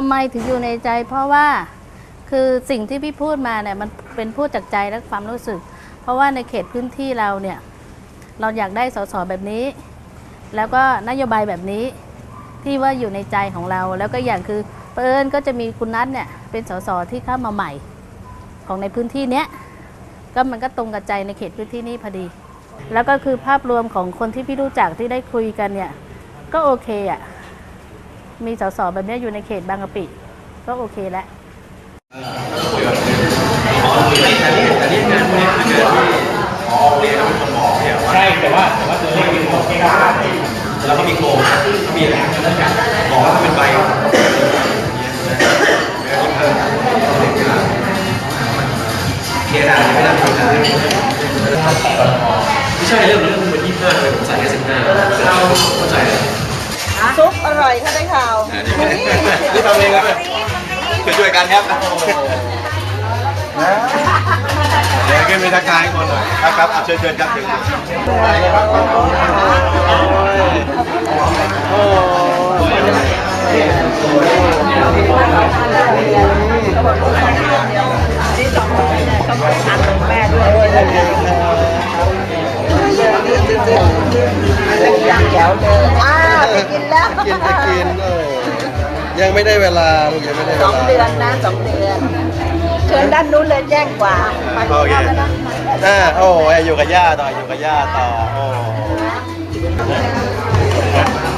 ทำไมถึงอยู่ในใจ เพราะว่าคือสิ่งที่พี่พูดมาเนี่ยมันเป็นพูดจากใจและความรู้สึก เพราะว่าในเขตพื้นที่เราเนี่ยเราอยากได้สสแบบนี้ แล้วก็นโยบายแบบนี้ที่ว่าอยู่ในใจของเรา แล้วก็อย่างคือเปิญก็จะมีคุณนัทเนี่ยเป็นสสที่เข้ามาใหม่ของในพื้นที่เนี้ยก็มันก็ตรงกับใจในเขตพื้นที่นี้พอดี แล้วก็คือภาพรวมของคนที่พี่รู้จักที่ได้คุยกันเนี่ยก็โอเคอะ มีสสแบบนี้อยู่ในเขตบางกะปิ ก็โอเคแล้วใช่แต่ว่าแต่ว่าตัวเลขยังบอกไม่ได้แล้วก็มีโครงมีอะไรบอกว่าเป็นใบเคลียร์ได้ไม่ได้คุยกันไม่ใช่เรื่องเรื่องมันยี่ห้าเลยผมใส่แค่สิบห้าเข้าใจเลย ซุปอร่อยค่ะได้ข่าวนี่ทำเองครับช่วยช่วยกันครับเดี๋ยวขึ้นไปทักทายคนหน่อยครับครับเชิญเชิญครับเชิญอย่างแจ๋วเลยอ่า กินแล้ว กินจะกินเออยังไม่ได้เวลาลูกยังไม่ได้เวสลาองเดือนนะสองเดือน เชิญด้านนู้นเลยแจ้งกว่าไปโอเคอ่าโอ้ยอยู่กับย่าต่ออยู่กับย่าต่อโอ้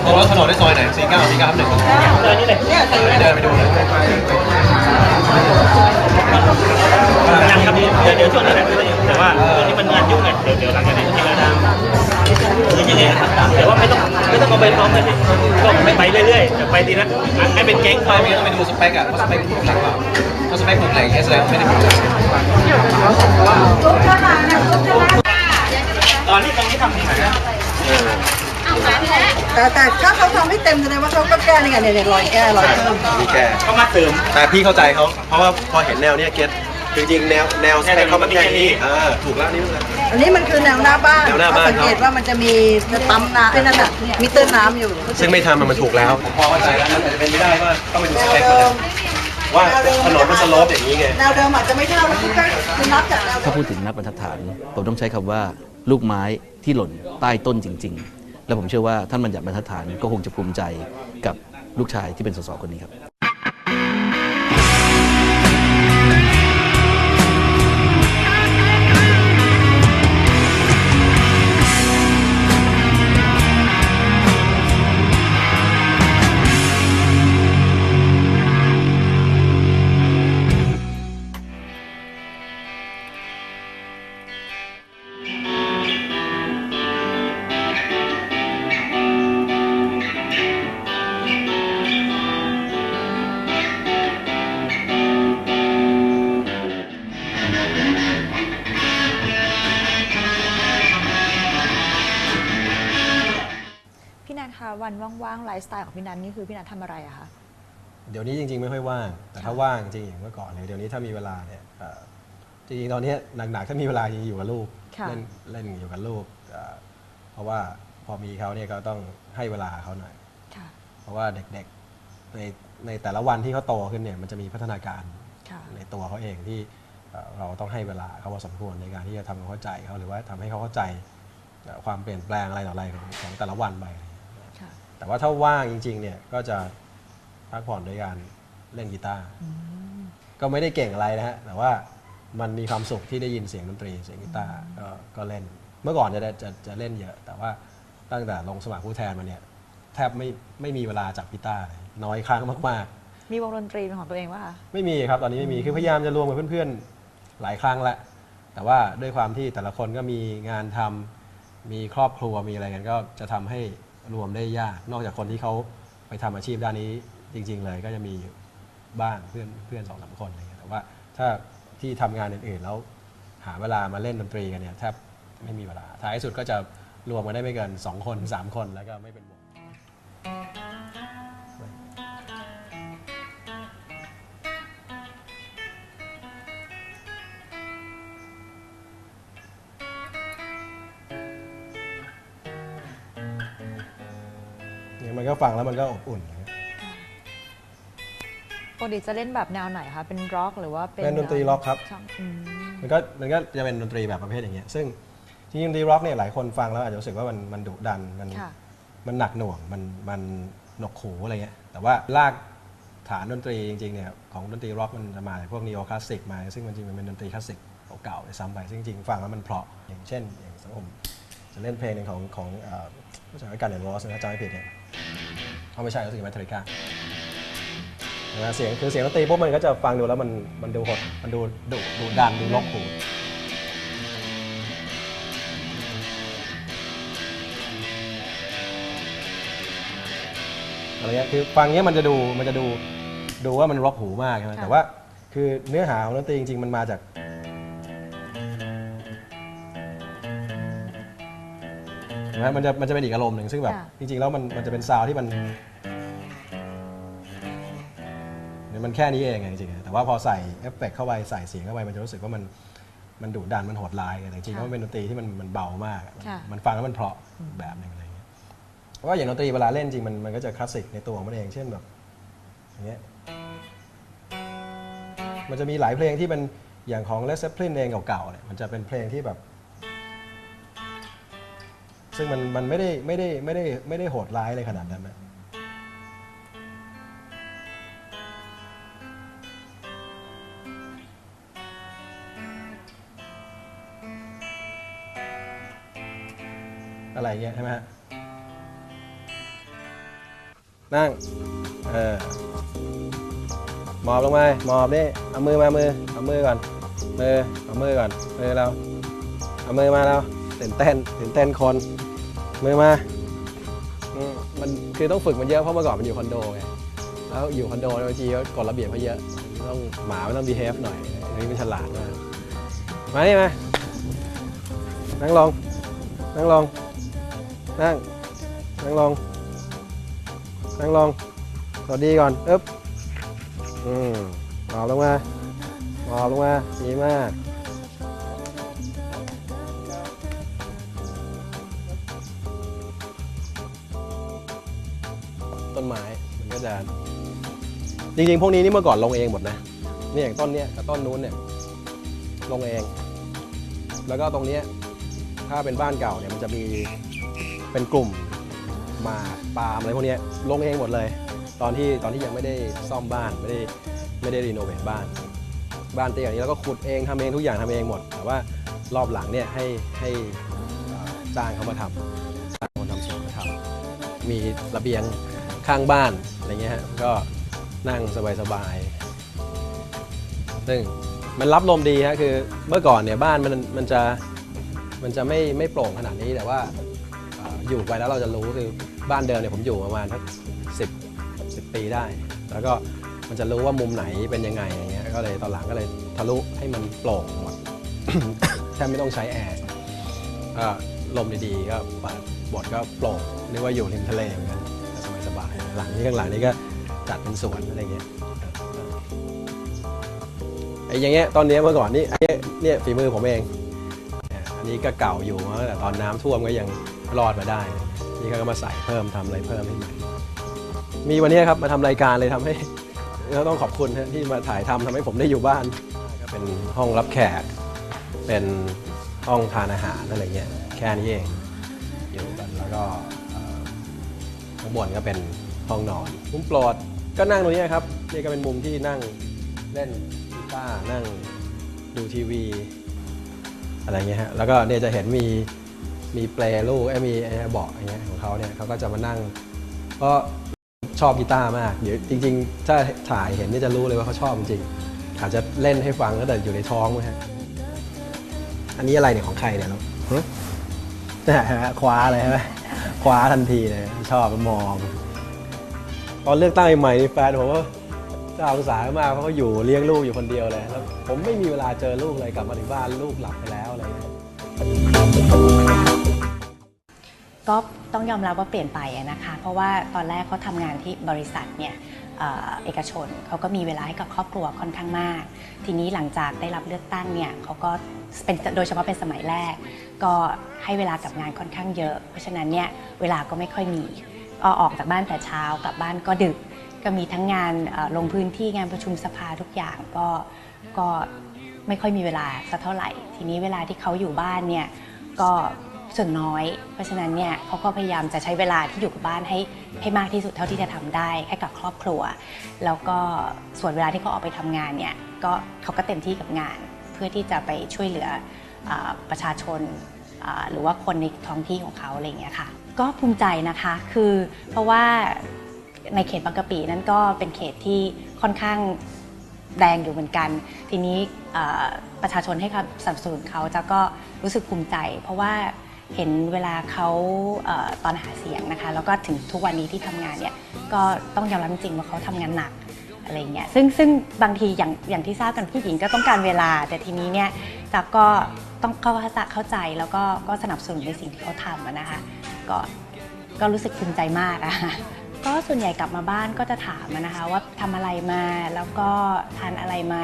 ตรงรถถนนได้ซอยไหนสี่เก้าสี่เก้าหนึ่งเดินนี่เลยเนี่ยสี่เดินไปดูเลยยังครับเดี๋ยวเดี๋ยวช่วงนี้แหละแต่ว่าช่วงนี้มันงานยุ่งไงเดี๋ยวเดี๋ยวหลังจากนี้ที่ราจะคือยังไงแต่ว่าไม่ต้อง ไม่ต้องเอาไปพร้อมกันก็ไม่ไปเรื่อยๆแต่ไปทีละให้เป็นแก๊งไปไปไม่ต้องไปดูสเปคอะว่าสเปคถูกหลักเปล่าถ้าสเปคถูกแหล่งแสดงไม่ได้ถูกตอนนี้ตรงนี้ทำนี่นะแต่แต่ถ้าเขาทำให้เต็มแสดงว่าเขาก็แก้นี่ไงเนี่ยเนี่ยรอยแก้รอยเพิ่มมีแกเขามาเติมแต่พี่เข้าใจเขาเพราะว่าพอเห็นแนวเนี้ยเก็ตจริงๆแนวแนวสเปคเขามันแค่นี้เออถูกแล้วนี่มัน อันนี้มันคือแนวหน้าบ้านแนวหน้าบ้าน สังเกตว่ามันจะมีปั๊มน้ำไอ้นั่นน่ะมีเติมน้ำอยู่ซึ่งไม่ทำมันมันถูกแล้ว พอเข้าใจแล้วมันจะเป็นไม่ได้ว่าต้องไปดูแนสวเปคเดิมันมว่าถนนมันสโลปอย่างนี้ไง แนวเดิมอาจจะไม่เท่าแล้วคือก็คือนับจากแนว ถ้าพูดถึงนักบรรทัดฐาน ผมต้องใช้คำว่าลูกไม้ที่หล่นใต้ต้นจริง ๆ และผมเชื่อว่าท่านบัญญัติบรรทัดฐานก็คงจะภูมิใจกับลูกชายที่เป็นสสคนนี้ครับ วันว่างๆไลฟ์สไตล์ของพี่นันนี่คือพี่นันทำอะไรอะคะ เดี๋ยวนี้จริง ๆ ไม่ค่อยว่าง แต่ถ้าว่างจริงอย่างเมื่อก่อนเลยเดี๋ยวนี้ถ้ามีเวลาเนี่ยเอ่อจริงๆตอนเนี้ยหนักๆถ้ามีเวลาจริงๆอยู่กับลูกค่ะ เล่นเล่นอยู่กับลูกเอ่อเพราะว่าพอมีเขาเนี่ยก็ต้องให้เวลาเขาหน่อย ค่ะ เพราะว่าเด็กๆในในแต่ละวันที่เขาโตขึ้นเนี่ยมันจะมีพัฒนาการค่ะ ในตัวเขาเองที่เอ่อเราต้องให้เวลาเขาพอสมควรในการที่จะทำความเข้าใจเขาหรือว่าทำให้เขาเข้าใจเอ่อความเปลี่ยนแปลงอะไรต่ออะไรของของแต่ละวันไปค่ะ แต่ว่าถ้าว่างจริงๆเนี่ยก็จะพักผ่อนด้วยการเล่นกีตาร์ก็ไม่ได้เก่งอะไรนะฮะแต่ว่ามันมีความสุขที่ได้ยินเสียงดนตรีเสียงกีตาร์ก็ก็เล่น เมื่อก่อนจะจะจะเล่นเยอะ แต่ว่าตั้งแต่ลงสมัครผู้แทนมาเนี่ยแทบไม่ไม่มีเวลาจับกีตาร์เลยน้อยครั้งมากๆมีวงดนตรีเป็นของตัวเองว่าคะไม่มีครับตอนนี้ไม่มีคือพยายามจะรวมกับเพื่อนๆหลายครั้งแล้วแต่ว่าด้วยความที่แต่ละคนก็มีงานทำมีครอบครัวมีอะไรกันก็จะทำให้ รวมได้ยาก นอกจากคนที่เขาไปทำอาชีพด้านนี้จริง ๆ เลยก็จะมีอยู่บ้างเพื่อนเพื่อนสองสามคนอะไรเงี้ยแต่ว่าถ้าที่ทำงานอื่นๆแล้วหาเวลามาเล่นดนตรีกันเนี่ยแทบไม่มีเวลาท้ายสุดก็จะรวมกันได้ไม่เกินสองคนสามคนแล้วก็ไม่เป็นวง เนี่ยมันก็ฟังแล้วมันก็อบอุ่นนะปกติจะเล่นแบบแนวไหนคะ เป็นร็อกหรือว่าเป็นเป็นดนตรีร็อกครับชอืมมันก็มันก็จะเป็นดนตรีแบบประเภทอย่างเงี้ยซึ่งจริงๆดนตรีร็อกเนี่ยหลายคนฟังแล้วอาจจะรู้สึกว่ามันมันดุดันมันค่ะ มันหนักหน่วงมันมันหนวกหูอะไรเงี้ยแต่ว่ารากฐานดนตรีจริงๆเนี่ยของดนตรีร็อกมันจะมาจากพวกนีโอคลาสสิกมา ซึ่งมันจริงๆมันเป็นดนตรีคลาสสิกเก่าๆด้วยซ้ำไปซึ่งจริงๆฟังแล้วมันเพราะอย่างเช่นอย่างสังคมจะเล่นเพลงหนึ่งของของเอ่อ ผู้จัดการเดนวอสนะจำไม่ผิดเนี่ยเขาไม่ใช่รู้สึกแมทริกาเสียงคือเสียงดนตรีปุ๊บมันก็จะฟังดูแล้วมันมันดูหดมันดูดุดูดันดูลกหูอะไรเงี้ยคือฟังเงี้ยมันจะดูมันจะดูดูว่ามันร็อกหูมากใช่ไหมค่ะแต่ว่าคือเนื้อหาของดนตรีจริง ๆ มันมาจาก นะมันจะมันจะเป็นอีกอารมณ์หนึ่งซึ่งแบบค่ะ จริงๆแล้วมันมันจะเป็นซาวด์ที่มันเนี่ยมันแค่นี้เองไงจริงๆแต่ว่าพอใส่เอฟเฟกต์เข้าไปใส่เสียงเข้าไปมันจะรู้สึกว่ามันมันดุดันมันโหดร้ายไงแต่จริงๆแล้วมันเป็นดนตรีที่มันมันเบามากอะค่ะ มันฟังแล้วมันเพราะแบบหนึ่งอะไรเงี้ยเพราะว่าอย่างดนตรีเวลาเล่นจริงมันมันก็จะคลาสสิกในตัวของมันเองเช่นแบบอย่างเงี้ย มันจะมีหลายเพลงที่เป็นอย่างของ Led Zeppelin เองเก่าๆเนี่ยมันจะเป็นเพลงที่แบบ ซึ่งมันมันไม่ได้ไม่ได้ไม่ได้ไม่ได้โหดร้ายเลยขนาดนั้นนะอะไรเงี้ยใช่ไหมฮะนั่ง เออหมอบลงมาหมอบนี่เอามือมามือ เอามือก่อน มือ เอามือก่อน มือเรา เอามือมาเรา ตื่นเต้นตื่นเต้นคนมือมาอืมมันคือต้องฝึกมันเยอะเพราะเมื่อก่อนมันอยู่คอนโดไงแล้วอยู่คอนโดเนี่ยบางทีก็กฎระเบียบเขาเยอะต้องหมามันต้อง behave หน่อยอันนี้มันฉลาดมากมานี่มานั่งลงนั่งลงนั่งนั่งลงนั่งลงสวัสดีก่อนอึ๊บอืมหมอบลงมาหมอบลงมาดีมาก จริงๆ พวกนี้นี่เมื่อก่อนลงเองหมดนะนี่อย่างต้นเนี้ยกับต้นนู้นเนี่ยลงเอง แล้วก็ตรงเนี้ยถ้าเป็นบ้านเก่าเนี่ยมันจะมีเป็นกลุ่มหมากปาล์มอะไรพวกนี้ลงเองหมดเลย ตอนที่ตอนที่ยังไม่ได้ซ่อมบ้านไม่ได้ไม่ได้รีโนเวทบ้าน บ้านเตี้ยอย่างนี้แล้วก็ขุดเองทำเองทุกอย่างทำเองหมด แต่ว่ารอบหลังเนี่ยให้ให้จ้างเขามาทำจ้างคนทำสวนมาทำมีระเบียงข้างบ้านอะไรเงี้ยฮะก็ นั่งสบายๆซึ่งมันรับลมดีฮะคือเมื่อก่อนเนี่ยบ้านมันมันจะมันจะไม่ไม่โปร่งขนาดนี้แต่ว่าเอ่ออยู่ไปแล้วเราจะรู้คือบ้านเดิมเนี่ยผมอยู่ประมาณสักสิบสิบปีได้ แล้วก็มันจะรู้ว่ามุมไหนเป็นยังไงอย่างเงี้ยก็เลยตอนหลังก็เลยทะลุให้มันโปร่งหมดแทบไม่ต้องใช้แอร์ก็ลมดีๆก็เปิดบทก็โปร่งนึกว่าอยู่ริมทะเลเหมือนกันสบายๆหลังนี้ข้างหลังนี้ก็ จัดเป็นสวนอะไรเงี้ยไอ้อย่างเงี้ยตอนเนี้ยเมื่อก่อนนี่ไอ้เนี่ยฝีมือผมเองอันนี้ก็เก่าอยู่มาแต่ตอนน้ำท่วมก็ยังรอดมาได้ นี่ก็มาใส่เพิ่มทำอะไรเพิ่มให้ใหม่มีวันนี้ครับมาทำรายการเลยทำให้ก็ต้องขอบคุณที่มาถ่ายทำทำให้ผมได้อยู่บ้านก็เป็นห้องรับแขก เป็นห้องทานอาหารอะไรเงี้ยแค่นี้เองอยู่กันแล้วก็ข้างบนก็เป็นห้องนอนมุมโปรด ก็นั่งตรงนี้ครับนี่ก็เป็นมุมที่นั่งเล่นกีตาร์นั่งดูทีวี อะไรเงี้ยฮะแล้วก็เนี่ยจะเห็นมีมีเปลลูกไอ้มีไอ้เบาะอย่างเงี้ยของเขาเนี่ยเขาก็จะมานั่งเพราะชอบกีตาร์มากเดี๋ยวจริง ๆ ถ้าถ่ายเห็นนี่จะรู้เลยว่าเขาชอบจริงอาจจะเล่นให้ฟังตั้งแต่อยู่ในท้องมั้งฮะอันนี้อะไรเนี่ยของใครเนี่ยลูกหึเนี่ฮะคว้าเลยใช่ไหมคว้าทันทีเลยชอบมอง ตอนเลือกตั้งใหม่ๆนี่แฟนผมว่าน่าสงสารมากเพราะเขาอยู่เลี้ยงลูกอยู่คนเดียวเลยแล้วผมไม่มีเวลาเจอลูกเลยกลับมาถึงบ้านลูกหลับไปแล้วอะไรเงี้ยก็ต้องยอมรับว่าเปลี่ยนไปนะคะ เพราะว่าตอนแรกเขาทำงานที่บริษัทเนี่ยเอกชนเขาก็มีเวลาให้กับครอบครัวค่อนข้างมาก ทีนี้หลังจากได้รับเลือกตั้งเนี่ยเขาก็เป็นโดยเฉพาะเป็นสมัยแรก ก็ให้เวลากับงานค่อนข้างเยอะ เพราะฉะนั้นเนี่ยเวลาก็ไม่ค่อยมี ออกจากบ้านแต่เช้ากลับบ้านก็ดึก ก็มีทั้งงานลงพื้นที่งานประชุมสภาทุกอย่างก็ก็ไม่ค่อยมีเวลาสักเท่าไหร่ ทีนี้เวลาที่เขาอยู่บ้านเนี่ยก็ส่วนน้อย เพราะฉะนั้นเนี่ยเขาก็พยายามจะใช้เวลาที่อยู่กับบ้านให้ให้มากที่สุดเท่าที่จะทำได้ให้กับครอบครัว แล้วก็ส่วนเวลาที่เขาออกไปทำงานเนี่ยก็เขาก็เต็มที่กับงาน เพื่อที่จะไปช่วยเหลืออประชาชนหรือว่าคนในท้องที่ของเขาอะไรอย่างเงี้ยค่ะ ก็ภูมิใจนะคะ คือเพราะว่าในเขตบางกะปินั้นก็เป็นเขตที่ค่อนข้างแดงอยู่เหมือนกัน ทีนี้ประชาชนให้ความสนับสนุนเขาจะก็รู้สึกภูมิใจ เพราะว่าเห็นเวลาเขาอตอนหาเสียงนะคะ แล้วก็ถึงทุกวันนี้ที่ทำงานเนี่ยก็ต้องยอมรับจริงว่าเขาทำงานหนักอะไรเงี้ยซึ่งซึ่งบางทีอย่างอย่างที่ทราบกันผู้หญิงก็ต้องการเวลา แต่ทีนี้เนี่ยจากก็ ต้องเข้าเข้าใจแล้วก็ก็สนับสนุนในสิ่งที่เขาทำนะคะก็ก็รู้สึกภูมิใจมากอะก็ส่วนใหญ่กลับมาบ้านก็จะถามนะคะว่าทำอะไรมาแล้วก็ทานอะไรไหม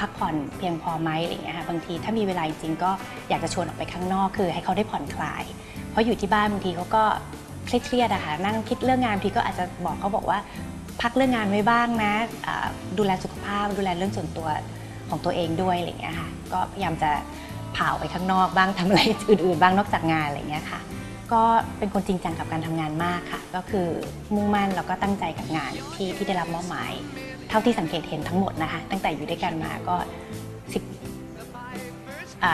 พักผ่อนเพียงพอไหมอะไรเงี้ยค่ะบางทีถ้ามีเวลาจริงก็อยากจะชวนออกไปข้างนอกคือให้เขาได้ผ่อนคลาย เพราะอยู่ที่บ้านบางทีเขาก็เครียดๆอะค่ะนั่งคิดเรื่องงานบางทีก็อาจจะบอกเขาบอกว่า พักเรื่องงานไว้บ้างนะดูแลสุขภาพดูแลเรื่องส่วนตัว ของตัวเองด้วยอะไรเงี้ยค่ะ ก็พยายามจะเผาไปข้างนอกบ้างทำอะไรอื่นๆ บ้างนอกจากงานอะไรเงี้ยค่ะ ก็เป็นคนจริงจังกับการทำงานมากค่ะ ก็คือมุ่งมั่นแล้วก็ตั้งใจกับงานที่ที่ได้รับมอบหมาย เท่าที่สังเกตเห็นทั้งหมดนะคะ ตั้งแต่อยู่ด้วยกันมาก็สิบ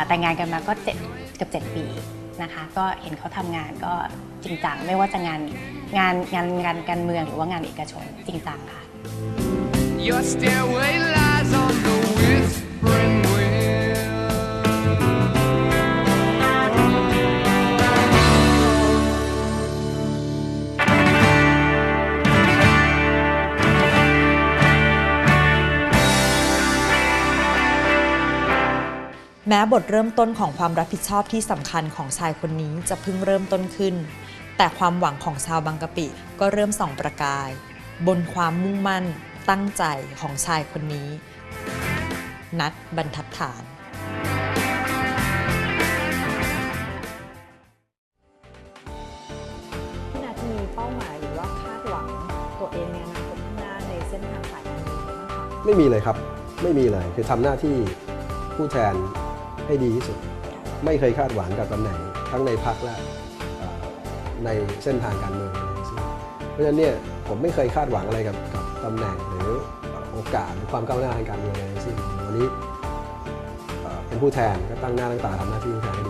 แต่งงานกันมาก็เจ็ดเกือบเจ็ดปีนะคะก็เห็นเขาทำงานก็จริงจังไม่ว่าจะงานงานงานงานการเมืองหรือว่างานเอกชนจริงจังค่ะ แม้บทเริ่มต้นของความรับผิดชอบที่สำคัญของชายคนนี้จะเพิ่งเริ่มต้นขึ้น แต่ความหวังของชาวบางกะปิก็เริ่มส่องประกาย บนความมุ่งมั่นตั้งใจของชายคนนี้ นัดบรรทัดฐานพี่นัทมีเป้าหมายหรือว่าคาดหวังตัวเองในอนาคตข้างหน้าในเส้นทางสายการเมืองบ้างคะไม่มีเลยครับ ไม่มีเลยคือทำหน้าที่ผู้แทน ให้ดีที่สุด ไม่เคยคาดหวังกับตำแหน่งทั้งในพักและในเส้นทางการเมืองเพราะฉะนั้นเนี่ยผมไม่เคยคาดหวังอะไรกับกับตำแหน่งหรือโอกาสหรือความก้าวหน้าทางการเมืองเลยสิ้นวันนี้เป็นผู้แทนก็ตั้งหน้าตั้งตาทำหน้าที่ผู้แทนให้ดี